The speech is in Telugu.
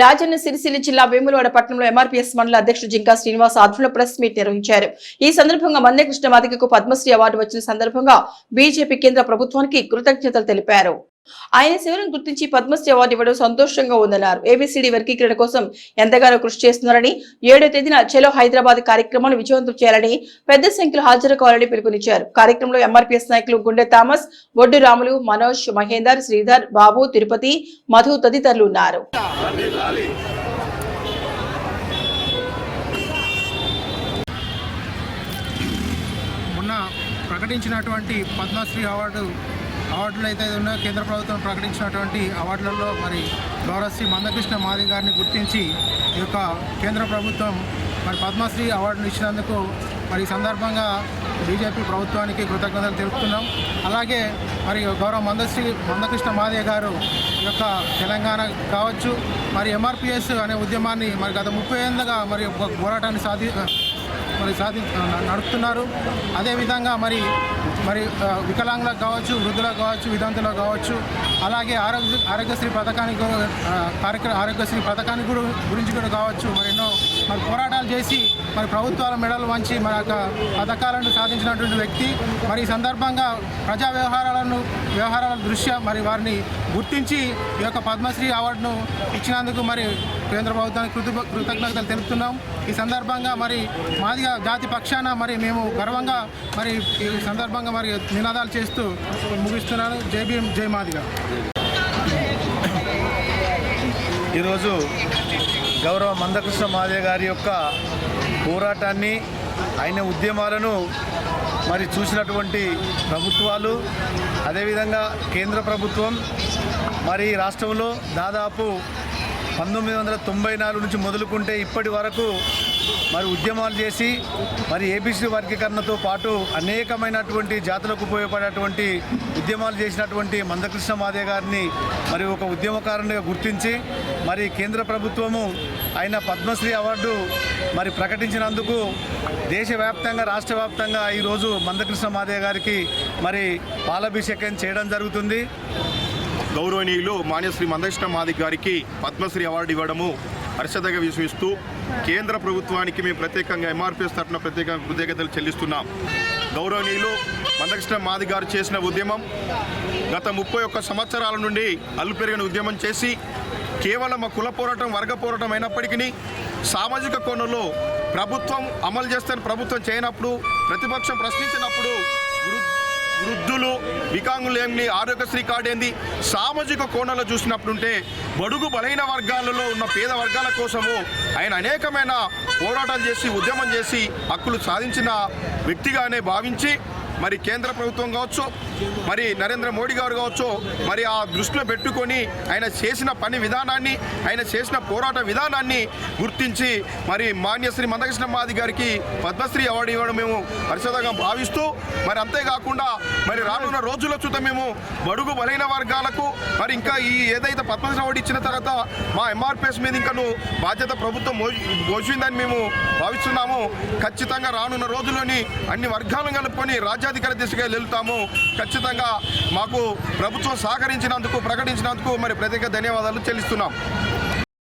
రాజన్న సిరిసిల్ల జిల్లా వేములవాడ పట్టణంలో ఎంఆర్పీఎస్ మండల అధ్యక్షుడు జింకా శ్రీనివాస్ ఆధ్వర్యంలో ప్రెస్ మీట్ నిర్వహించారు. ఈ సందర్భంగా మందే కృష్ణ మాదికకు పద్మశ్రీ అవార్డు వచ్చిన సందర్భంగా బీజేపీ కేంద్ర ప్రభుత్వానికి కృతజ్ఞతలు తెలిపారు. ఆయన సేవలను గుర్తించి పద్మశ్రీ అవార్డు ఇవ్వడం సంతోషంగా ఉందన్నారు. ఏబిసిడి వర్గీకరణ కోసం ఎంతగానో కృషి చేస్తున్నారని ఏడో తేదీన చలో హైదరాబాద్ కార్యక్రమాన్ని విజయవంతం చేయాలని పెద్ద సంఖ్యలో హాజరు కావాలని పిలుపునిచ్చారు. కార్యక్రమంలో ఎంఆర్పీఎస్ నాయకులు గుండె థామస్ బొడ్డు రాములు మనోజ్ మహేందర్ శ్రీధర్ బాబు తిరుపతి మధు తదితరులు ఉన్నారు. ప్రకటించినటువంటి పద్మశ్రీ అవార్డు అవార్డులు అయితే ఉన్నాయో కేంద్ర ప్రభుత్వం ప్రకటించినటువంటి అవార్డులలో మరి గౌరవశ్రీ మందకృష్ణ మాది గారిని గుర్తించి ఈ యొక్క కేంద్ర ప్రభుత్వం మరి పద్మశ్రీ అవార్డును ఇచ్చినందుకు మరి ఈ సందర్భంగా బీజేపీ ప్రభుత్వానికి కృతజ్ఞతలు తెలుపుతున్నాం. అలాగే మరి గౌరవ మందశ్రీ మందకృష్ణ మాదే గారు ఈ యొక్క తెలంగాణ కావచ్చు. మరి ఎంఆర్పిఎస్ అనే ఉద్యమాన్ని మరి గత ముప్పై ఏళ్ళుగా మరి ఒక పోరాటాన్ని సాధి మరి సాధి నడుపుతున్నారు. అదేవిధంగా మరి మరి వికలాంగులకు కావచ్చు వృద్ధులకు కావచ్చు విధాంతులకు కావచ్చు అలాగే ఆరోగ్య ఆరోగ్యశ్రీ పథకానికి కార్యక్రమ ఆరోగ్యశ్రీ పథకానికి కూడా గురించి కూడా కావచ్చు. మరి ఎన్నో చేసి మరి ప్రభుత్వాల మెడలు వంచి మరి యొక్క పథకాలను సాధించినటువంటి వ్యక్తి. మరి ఈ సందర్భంగా ప్రజా వ్యవహారాలను వ్యవహారాల దృష్ట్యా మరి వారిని గుర్తించి ఈ యొక్క పద్మశ్రీ అవార్డును ఇచ్చినందుకు మరి కేంద్ర ప్రభుత్వానికి కృత కృతజ్ఞతలు తెలుపుతున్నాం. ఈ సందర్భంగా మరి మాదిగా జాతి పక్షాన మరి మేము గర్వంగా మరి ఈ సందర్భంగా మరి నినాదాలు చేస్తూ ముగిస్తున్నాను. జై భీమ్ జై మాదిగా. ఈరోజు గౌరవ మందకృష్ణ మాదే గారి యొక్క పోరాటాన్ని ఆయన ఉద్యమాలను మరి చూసినటువంటి ప్రభుత్వాలు అదేవిధంగా కేంద్ర ప్రభుత్వం మరి రాష్ట్రంలో దాదాపు పంతొమ్మిది వందల తొంభై నాలుగు నుంచి మొదలుకుంటే ఇప్పటి వరకు మరి ఉద్యమాలు చేసి మరి ఏబీసీ వర్గీకరణతో పాటు అనేకమైనటువంటి జాతులకు ఉపయోగపడేటువంటి ఉద్యమాలు చేసినటువంటి మందకృష్ణ మాదే గారిని మరి ఒక ఉద్యమకారునిగా గుర్తించి మరి కేంద్ర ప్రభుత్వము ఆయన పద్మశ్రీ అవార్డు మరి ప్రకటించినందుకు దేశవ్యాప్తంగా రాష్ట్ర వ్యాప్తంగా ఈరోజు మందకృష్ణ మాదే గారికి మరి పాలాభిషేకం చేయడం జరుగుతుంది. గౌరవనీయులు మాన్యశ్రీ మందకృష్ణ మాదిక్ గారికి పద్మశ్రీ అవార్డు ఇవ్వడము హర్షదగా విశ్వసిస్తూ కేంద్ర ప్రభుత్వానికి మేము ప్రత్యేకంగా ఎంఆర్పిఎస్ తరఫున ప్రత్యేకంగా కృతజ్ఞతలు చెల్లిస్తున్నాం. గౌరవనీయులు మందకృష్ణ మాది గారు చేసిన ఉద్యమం గత ముప్పై ఒక్క సంవత్సరాల నుండి అల్లు పెరిగిన ఉద్యమం చేసి కేవలం మా కుల పోరాటం వర్గ పోరాటం అయినప్పటికీ సామాజిక కోణంలో ప్రభుత్వం అమలు చేస్తే ప్రభుత్వం చేయనప్పుడు ప్రతిపక్షం ప్రశ్నించినప్పుడు వృద్ధులు వికాంగులు ఆరోగ్యశ్రీ కార్డు ఏంది సామాజిక కోణంలో చూసినప్పుడుంటే బడుగు బలహీన వర్గాలలో ఉన్న పేద వర్గాల కోసము ఆయన అనేకమైన పోరాటాలు చేసి ఉద్యమం చేసి హక్కులు సాధించిన వ్యక్తిగానే భావించి మరి కేంద్ర ప్రభుత్వం కావచ్చు మరి నరేంద్ర మోడీ గారు కావచ్చు మరి ఆ దృష్టిలో పెట్టుకొని ఆయన చేసిన పని విధానాన్ని ఆయన చేసిన పోరాట విధానాన్ని గుర్తించి మరి మాన్యశ్రీ మందకృష్ణ మాది గారికి పద్మశ్రీ అవార్డు ఇవ్వడం మేము పరిశోధంగా భావిస్తూ మరి అంతేకాకుండా మరి రానున్న రోజుల చూత మేము బడుగు బలైన వర్గాలకు మరి ఇంకా ఈ ఏదైతే పద్మశ్రీ అవార్డు ఇచ్చిన తర్వాత మా ఎంఆర్పిఎస్ మీద ఇంకను బాధ్యత ప్రభుత్వం మోసిందని మేము భావిస్తున్నాము. ఖచ్చితంగా రానున్న రోజుల్లోని అన్ని వర్గాలను కలుపుకొని రాజ్యాధికార దిశగా వెళ్తాము. ఖచ్చితంగా మాకు ప్రభుత్వం సహకరించినందుకు ప్రకటించినందుకు మరి ప్రత్యేక ధన్యవాదాలు చెల్లిస్తున్నాం.